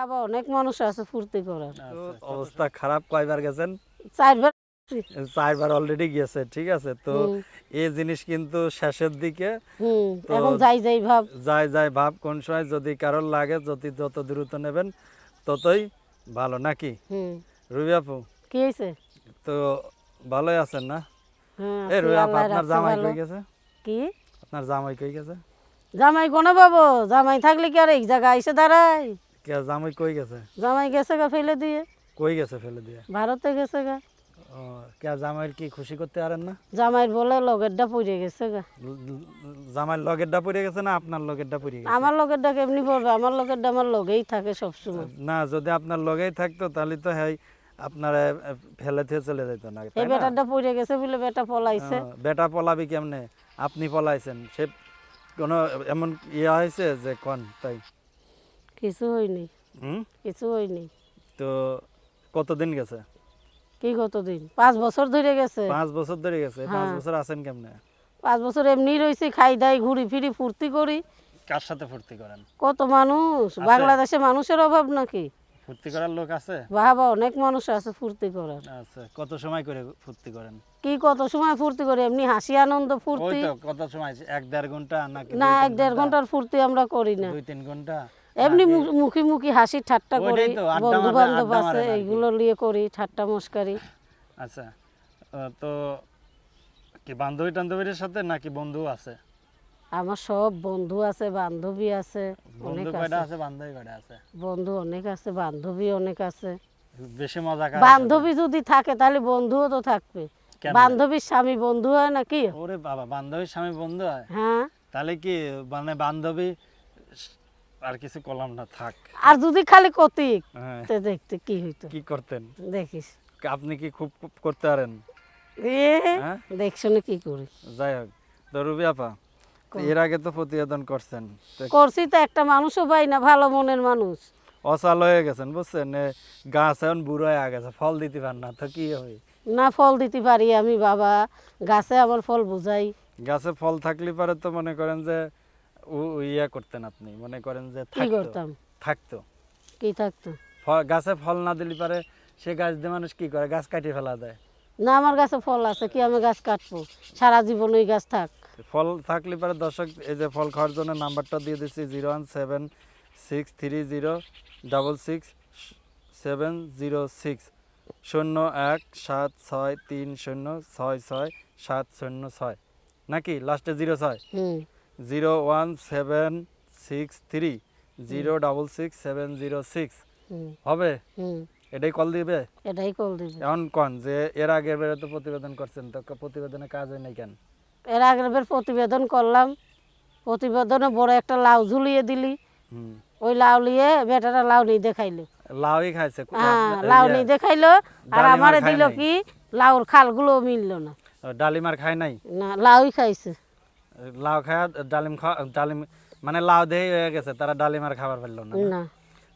বাবা অনেক মানুষ আছে ফুর্তি করার। অবস্থা খারাপ কয়বার গেছেন? চারবার চারবার অলরেডি গেছে ঠিক আছে? তো এই জিনিস কিন্তু শেষের দিকে এখন যাই যাই ভাব। যায় যায় ভাব কোন সময় যদি কারোর লাগে যদি যত দ্রুত নেবেন ততই ভালো নাকি? হুম। রবি আপু? কি হয়েছে? তো ভালোই আছেন না? হ্যাঁ এ রবি আপু আপনার জামাই। কই গেছে? কি? আপনার জামাই কই গেছে? জামাই কোনে পাবো? জামাই থাকলে কি আর এক জায়গায় এসে দাঁড়ায়? কে জামাই কই গেছে? জামাই গেছে গা ফেলে দিয়ে। কই গেছে ফেলে দিয়ে? ভারতে গেছে গা। ও কে জামাইয়ের কি খুশি করতে পারেন না? জামাইয়ের বলে লগেরটা পড়ে গেছে গা। জামাইয়ের লগেরটা পড়ে গেছে না আপনার লগেরটা পড়ে গেছে? আমার লগেরটা কেমনি পড়বে? আমার লগেরটা আমার লগেই থাকে সবসময়। না যদি আপনার লগেই থাকতো তাহলে তো হ্যাঁ আপনার ফেলে থেকে চলে যেত না এই? বেটারটা পড়ে গেছে বলে বেটা পলাইছে। বেটা পলাবি কেমনে? আপনি পলাইছেন। সে কোনো এমন ইয়ে হয়েছে যে কন তাই? কিছু হয়নি। হুম? কিছু হয়নি। তো কতদিন গেছে? কি কতদিন? পাঁচ বছর ধরে গেছে। পাঁচ বছর ধরে গেছে। পাঁচ হ্যাঁ। বছর আছেন কেমনে? পাঁচ বছর এমনি রয়েছি খাই দাই ঘুরি ফিরি ফুর্তি করি। কার সাথে ফুর্তি করেন? কত মানুষ? বাংলাদেশে মানুষের অভাব নাকি? ফুর্তি করার লোক আছে? বাবা অনেক মানুষ আছে ফুর্তি করার। আচ্ছা কত সময় করে ফুর্তি করেন? কি কত সময় ফুর্তি করি? এমনি হাসি আনন্দ ওই ফুর্তি তো কত সময়? এক দেড় ঘণ্টা নাকি না এক দেড় ঘণ্টার ফুর্তি আমরা করি না। দুই তিন ঘণ্টা? এমনি মুখি মুখি হাসি ঠাট্টা করি বন্ধু বান্ধব আছে এইগুলো নিয়ে করি ঠাট্টা মস্কারি। আচ্ছা তো কি বান্ধবী টান্ধবীর সাথে নাকি বন্ধু আছে? আমার সব বন্ধু আছে বান্ধবী আছে অনেক আছে। বান্ধবী কয়টা আছে? বন্ধু অনেক আছে বান্ধবী অনেক আছে। বেশি মজা কার বান্ধবী যদি থাকে তাহলে বন্ধুও তো থাকবে। বান্ধবীর স্বামী বন্ধু হয় নাকি? ওরে বাবা বান্ধবীর স্বামী বন্ধু হয়? হ্যাঁ। তাহলে কি মানে বান্ধবী আর কিছু করলাম না থাক। আর যদি খালি কতিক হ্যাঁ। তে দেখতে কি হইতো? কি করতেন? দেখিস। আপনি কি খুব করতে পারেন? হ্যাঁ? দেখছ না কি করি। যাই হোক তো রুবি আপা এর আগে তো প্রতিবেদন করছেন করছি তো একটা মানুষও পাই না ভালো মনের মানুষ। অসাল হয়ে গেছেন বুঝছেন? গাছ এখন বুড়ো হয়ে গেছে ফল দিতে পার না তো কি হবে? না ফল দিতে পারি আমি বাবা। গাছে আমার ফল বুঝাই। গাছে ফল থাকলে পারে তো মনে করেন যে ইয়া করতেন আপনি মনে করেন যে কি থাকতো করতাম? থাকতো। কি থাকতো? গাছে ফল না দিলে পারে সে গাছ দিয়ে মানুষ কি করে? গাছ কাটিয়ে ফেলা দেয়। না আমার গাছে ফল আছে কি আমি গাছ কাটবো? সারা জীবন ওই গাছ থাক। ফল থাকলে পারে দর্শক এই যে ফল খাওয়ার জন্য নাম্বারটা দিয়ে দিচ্ছি zero one seven six three zero double six seven zero six শূন্য এক সাত ছয় তিন শূন্য ছয় ছয় সাত শূন্য ছয়। নাকি? লাস্টে জিরো ছয়? হুম। Zero one seven six three zero double six seven zero six. হবে? এটাই কল দিবে? এটাই কল দিবে। এমন কন? যে এর আগের তো প্রতিবেদন করছেন তো প্রতিবেদনে কাজ হয় নাই কেন? এর আগের বের প্রতিবেদন করলাম। প্রতিবেদনে বড় একটা লাউ ঝুলিয়ে দিলি। হুম। ওই লাউ নিয়ে বেটারা লাউ নেই দেখাইলো। লাউই খাইছে? হ্যাঁ লাউ নেই দেখাইলো। আর আমারে দিল কি? লাউর খালগুলো মিললো না। ডালিমার খায় নাই? না লাউই খাইছে। লাউ খায় ডালিম খাওয়া ডালিম মানে লাউ দেই হয়ে গেছে তারা ডালিম আর খাবার ফেলল না না?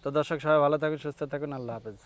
তো দর্শক সবাই ভালো থাকুন সুস্থ থাকুন আল্লাহ হাফেজ।